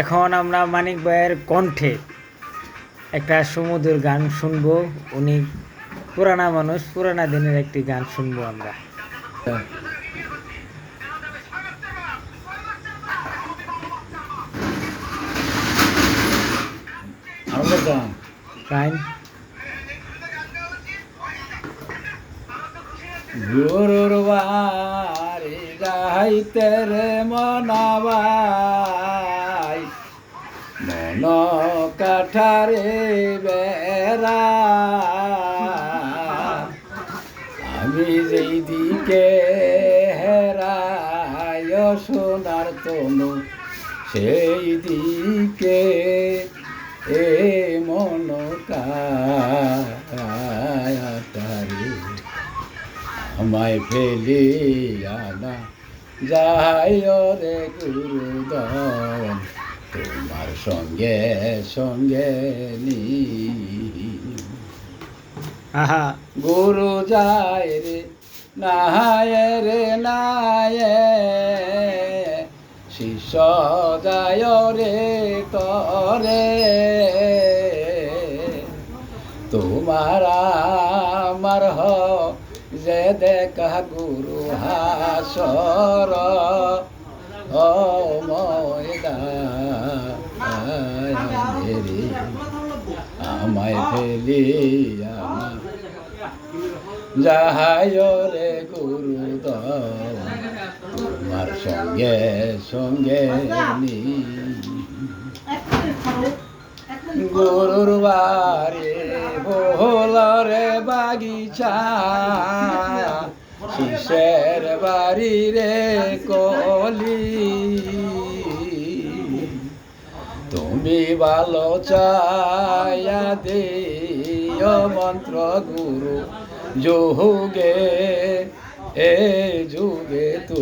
এখন আমরা মানিক ভাইয়ের কণ্ঠে একটা সমুদ্র গান শুনব। উনি পুরানা মানুষ পুরানা দিনের একটি গান শুনব আমরা। গুরুর বাড়ি গাইতে রে মনাবাই মন কাঠারে বেড়া। আমি যেই দিকে হেরায় সোনার তনু, সেই দিকে এ মন কাটারে আমায় ফেলিয়া না যাই রে গুরুদন তোমার সঙ্গে সঙ্গে নি। গুরু যায় রে নাহায় রে নায় শিষ্য যায় রে তরে। তোমার আমার হ যে দেখা গুরু হাসর। ও ময়দানে রে আমায় যাহাই রে গুরু তোমার সঙ্গে সঙ্গে নি। গুরুর বারে ভোলরে বাগিচা শিশের বাড়ি রে কলি। ভালো চায়া দিও মন্ত্র গুরু, যোগে, এ যুগে তু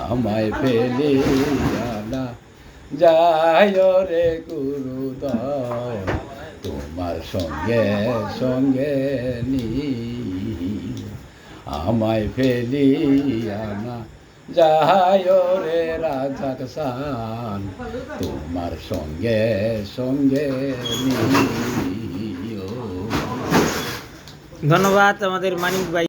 আমায় পেলে না যায় রে গুরু তোমার সঙ্গে সঙ্গে নি আমায় ফেলি না যায় রে রাজা সান তোমার সঙ্গে সঙ্গে ধন্যবাদ আমাদের মানিক ভাই